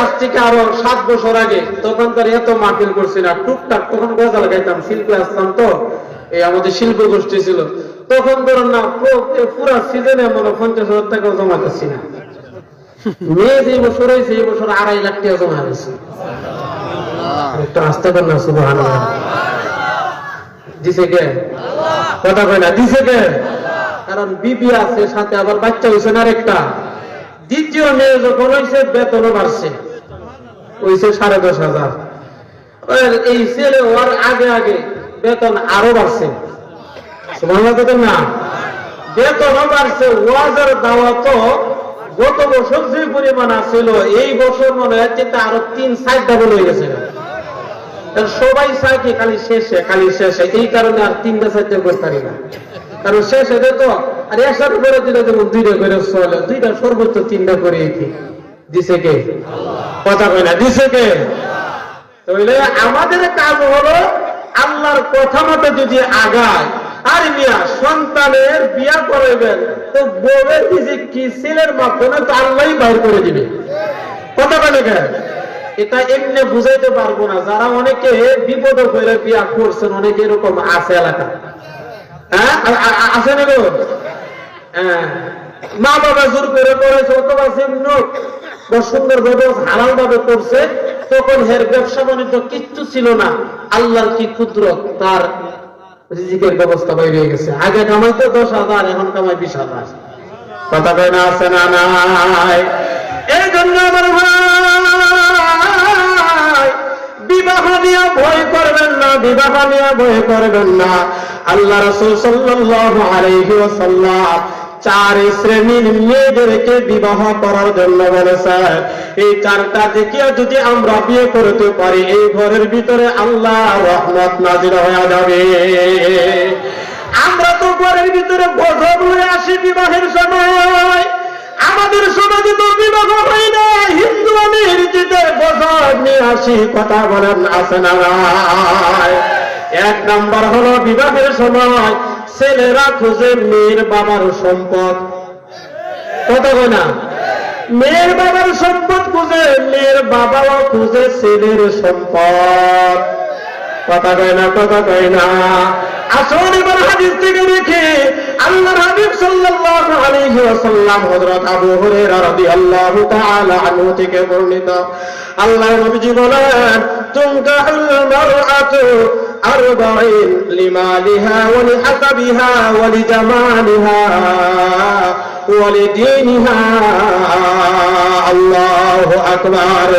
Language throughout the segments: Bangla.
আজ থেকে আরও সাত বছর আগে তখন তার এত মাহফিল করছি না। টুকটাক তখন গজাল গাইতাম শিল্পে আসতাম তো। এই আমাদের শিল্প গোষ্ঠী ছিল। তখন ধরুন না পুরো- সিজনে মনে পঞ্চাশ হাজার টাকা জমাতেছি না। মেয়ে যে বছর হয়েছে এই বছর আড়াই লাখ টাকা জমা হয়েছে। একটু আসতে না সুবাহ দিছে কে? কথা কয় না দিছে কে? কারণ বিবি আছে সাথে আবার বাচ্চা হয়েছে না আরেকটা। দ্বিতীয় মেয়ে যখন হয়েছে বেতনও বাড়ছে। হয়েছে সাড়ে দশ হাজার। এই ছেলে হওয়ার আগে আগে বেতন আরও বাড়ছে। না? বেতনও বাড়ছে। ওয়াজের দাওয়া তো গত বছর যে পরিমাণ আছিল, এই বছর মনে তা আরও তিন সাইড ডাবল হয়ে গেছে। সবাই কি খালি শেষে খালি শেষে। এই কারণে আর তিনটা করতে পারি না। কারণ শেষে দে তো আর একসাথে করে দিলে যেমন দুইটা করে চলে, দুইটা সর্বোচ্চ তিনটা করে কি? দিছে কে? কথা কয় না, দিছে কে? তাহলে আমাদের কাজ হলো আল্লাহর কথা মতো যদি আগায়, আর মিয়া সন্তানের বিয়া করাইবেন, তো বউয়ের নিজে কি ছেলের মাধ্যমে তো আল্লাহই বাইর করে দিবে। কথা বলে কেন? এটা এমনি বুঝাইতে পারব না, যারা অনেকে বিপদ করে বিয়া করছেন, অনেকে এরকম আছে এলাকা। হ্যাঁ? আছে না হ্যাঁ। মা বাবা জোর করে করেছে, অথবা সেমন সুন্দর ভাবে হালাল ভাবে করছে, তখন হের ব্যবসা বাণিজ্য কিচ্ছু ছিল না। আল্লাহর কি কুদরত? তার রিজিকের ব্যবস্থা বাইরে গেছে। আগে কামাইতো দশ হাজার, এখন কামাই বিশ হাজার। কথা না, আছে না নাই? এই জন্য আমার বিবাহ নিয়ে ভয় করবেন না, বিবাহ নিয়ে ভয় করবেন না। আল্লাহ রসুল ওয়াসাল্লাম চার শ্রেণির মেয়েদেরকে বিবাহ করার জন্য বলেছেন এই চারটা দেখিয়া যদি আমরা বিয়ে করতে পারি, এই ঘরের ভিতরে আল্লাহ রহমত নাজির হয়ে যাবে। আমরা তো ঘরের ভিতরে গজব হয়ে আসি বিবাহের সময়। আমাদের সমাজে তো বিবাহ হয় না। হিন্দু জিতে গজব নিয়ে আসি, কথা বলেন, আছে না এক নাম্বার হলো বিবাহের সময়। ছেলেরা খুঁজে মেয়ের বাবার সম্পদ। কথা না মেয়ের বাবার সম্পদ খুঁজে, মেয়ের বাবাও খুঁজে ছেলের সম্পদ। কথা কয় না, কথা কয় না। আসল এবার হাদিস থেকে দেখে আল্লাহর হাবিব সাল্লাল্লাহু আলাইহি ওয়াসাল্লাম হযরত আবু হুরায়রা রাদিয়াল্লাহু তাআলা আনহু থেকে বর্ণিত। আল্লাহর নবীজি বলেন তুনকাহুল মারআতু লিহাসাবিহা ওয়া লিজামালিহা ওয়া লিদীনিহা আল্লাহু আকবার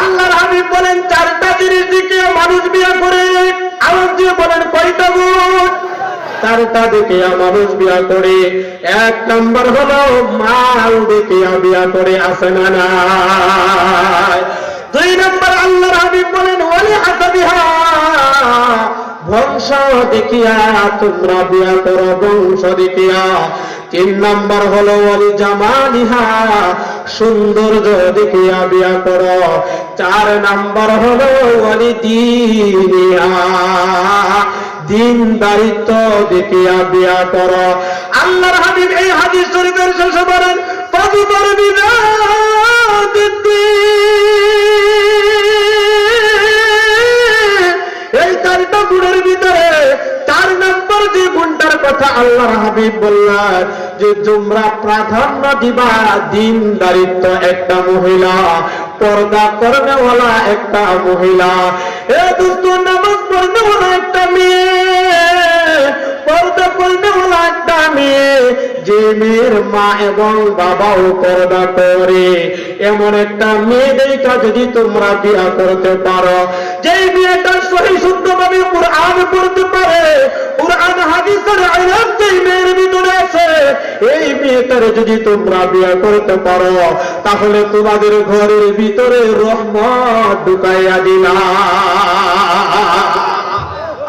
আল্লাহর হাবিব বলেন চারটা জিনিস দিকে মানুষ বিয়ে করে, আরব দিয়ে বলেন, কয়টা গুণ চারটা দিকে মানুষ বিয়া করে, এক নম্বর হলো মাল দেখিয়া বিয়া করে আসে না দুই নম্বর আল্লাহর হাবিব বলেন ওলি হাসাবিহা বংশ দেখিয়া, তোমরা বিয়া করো বংশ দেখিয়া। তিন নম্বর হলো, অলি জামালিহা সৌন্দর্য দেখিয়া বিয়া করো। চার নম্বর হলো, অলি দিনিয়া দিন দারিত্ব দেখিয়া বিয়া করো। আল্লাহর হাবিব এই হাদিস শরীফের শেষে বলেন পবিত্র বিনা এই কথা আল্লাহর হাবিব বললেন যে তোমরা প্রাধান্য দিবা দিন দারিত্ব একটা মহিলা, পর্দা করনেওয়ালা একটা মহিলা, এ দুস্থ নামাজ পড়নেওয়ালা একটা মেয়ে, পর্দা করনেওয়ালা একটা মেয়ে, যে মেয়ের মা এবং বাবাও পর্দা করে। এমন একটা মেয়ে দেখা যদি তোমরা বিয়া করতে পারো, যেই মেয়েটা সহি শুদ্ধভাবে কোরআন পড়তে পারে ভিতরে যদি করতে পারো, তাহলে তোমাদের ঘরের ভিতরে রহমত ঢুকাইয়া দিলা।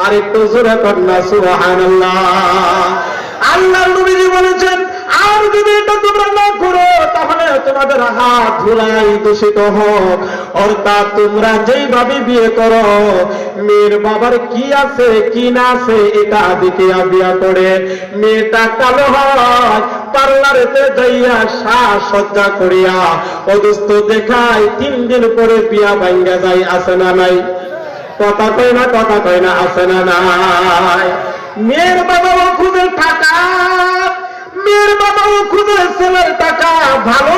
আরেকটু জোরে কন্যা সুহান আল্লাহ নবীজি বলেছেন তোমাদের হাত ধুলাই দূষিত হোক। অর্থাৎ তোমরা যেইভাবে বিয়ে করো, মেয়ের বাবার কি আছে, কি না আছে, এটা দেখিয়া বিয়া করে মেয়েটা কালো হয়, পার্লারেতে যাইয়া শ্বাস সজ্জা করিয়া অদুস্থ দেখায়, তিন দিন পরে বিয়া ভাঙ্গা যায়, আছে না নাই? কথা কয় না, কথা কয় না, আছে না নাই? মেয়ের বাবাও খুঁজে টাকা মেয়ের বাবাও খুঁজে ছেলের টাকা ভালো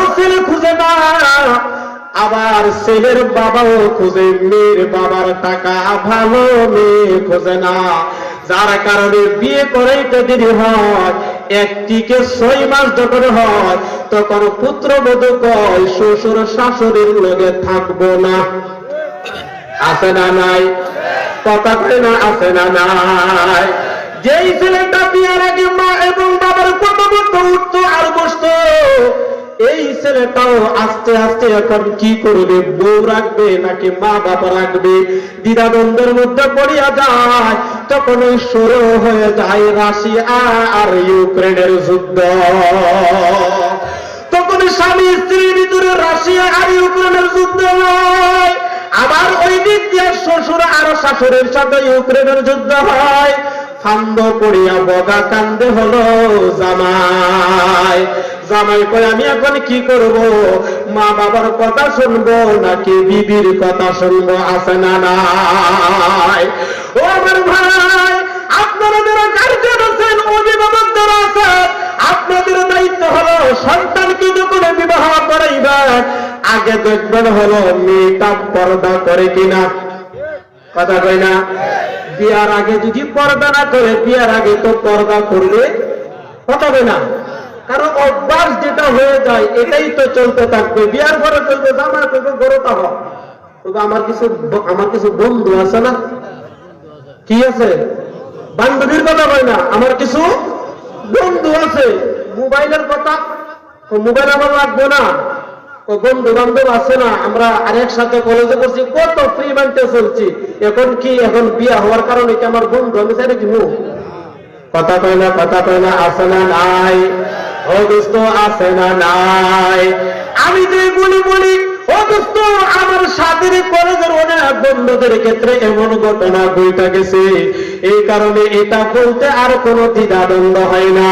আবার ছেলের বাবাও খুঁজে, মেয়ের বাবার টাকা ভালো মেয়ে খুঁজে না। যার কারণে বিয়ে করাইতে দেরি হয়, একটিকে ছয় মাস যখন হয়, তখন পুত্রবধূ কয়, শ্বশুর শাশুড়ির লগে থাকব না। আছে না নাই? কথা কয় না, আছে না নাই? যেই ছেলেটা বিয়ার আগে মা এবং বাবার কত বলতো উঠতো আর বসতো এই ছেলেটাও আস্তে আস্তে এখন কি করবে? বউ রাখবে নাকি মা বাবা রাখবে? দ্বিধাদ্বন্দ্বের মধ্যে পড়িয়া যায়। তখন শুরু হয়ে যায় রাশিয়া আর ইউক্রেনের যুদ্ধ। তখন স্বামী স্ত্রীর ভিতরে রাশিয়া আর ইউক্রেনের যুদ্ধ হয়। আবার ওই দিক দিয়ে শ্বশুর আর শাশুড়ির সাথে ইউক্রেনের যুদ্ধ হয়। ফান্দ পড়িয়া বগা কান্দে হলো জামাই। জামাই কয়, আমি এখন কি করব? মা বাবার কথা শুনব নাকি বিবির কথা শুনব? আছে না নাই? ও আমার ভাই, আপনারা যারা গার্জেন আছেন, অভিভাবক যারা আছেন আপনাদের দায়িত্ব হলো সন্তানকে যখন বিবাহ করাইবেন আগে দেখবেন হলো মেয়েটা পর্দা করে কিনা। কথা কই না? বিয়ার আগে যদি পর্দা না করে, বিয়ার আগে তো পর্দা করলে কথা কই না? কারণ অভ্যাস যেটা হয়ে যায়, এটাই তো চলতে থাকবে। বিয়ার পরে চলবে জামা করবে গরো তাহ তবে আমার কিছু আমার কিছু বন্ধু আছে না? কি আছে? বান্ধবীর কথা কয় না, আমার কিছু বন্ধু আছে। মোবাইলের কথা? মোবাইল আমার লাগবে না। বন্ধু বান্ধব আছে না? আমরা আরেক সাথে কলেজে পড়ছি, কত ফ্রি মাইন্ডে চলছি। এখন কি, এখন বিয়া হওয়ার কারণে কি আমার বন্ধু আমি চাই কি কথা কয় না, কথা কয় না, আছে না নাই? ও দোস্ত, আছে না নাই? আমি যে বলি বলি, ও দোস্ত, আমার সাথের কলেজের অনেক বন্ধুদের ক্ষেত্রে এমন ঘটনা বইটা গেছে। এই কারণে এটা বলতে আর কোনো দ্বিধাদ্বন্দ্ব হয় না।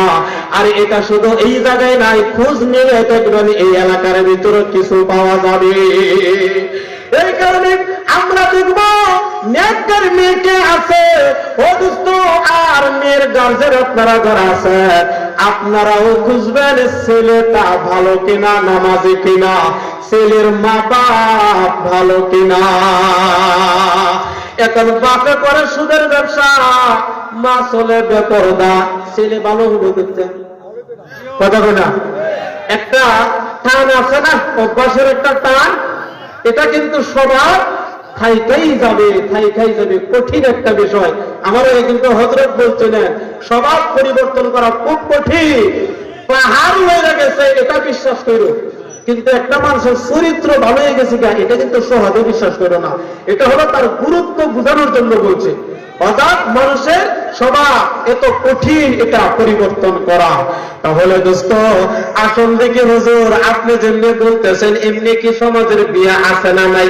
আর এটা শুধু এই জায়গায় নাই, খোঁজ নিলে দেখবেন এই এলাকার ভিতরে কিছু পাওয়া যাবে। এই কারণে আমরা দেখব নেকর মেয়েকে আছে ও দোস্ত আর মেয়ের গার্জেন আপনারা যারা আছে। আপনারাও খুঁজবেন ছেলেটা ভালো কিনা, নামাজি কিনা? ছেলের মা বাপ ভালো কিনা? এখন বাপে করে সুদের ব্যবসা, মা চলে বেপরদা, ছেলে ভালো হবে করতে। কথা না? একটা টান আছে না? অভ্যাসের একটা টান, এটা কিন্তু সবার যাবে যাবে। কঠিন একটা বিষয়। আমারও কিন্তু হজরত বলছিলেন স্বভাব পরিবর্তন করা খুব কঠিন। পাহাড় হয়ে গেছে এটা বিশ্বাস করো। কিন্তু একটা মানুষের চরিত্র ভালো হয়ে গেছে গা, এটা কিন্তু সহজে বিশ্বাস করো না। এটা হলো তার গুরুত্ব বোঝানোর জন্য বলছে। অর্থাৎ মানুষের স্বভাব এত কঠিন এটা পরিবর্তন করা। তাহলে দোস্ত আসল দেখে হুজুর আপনি যেমনি বলতেছেন এমনি কি সমাজের বিয়া আছে না নাই?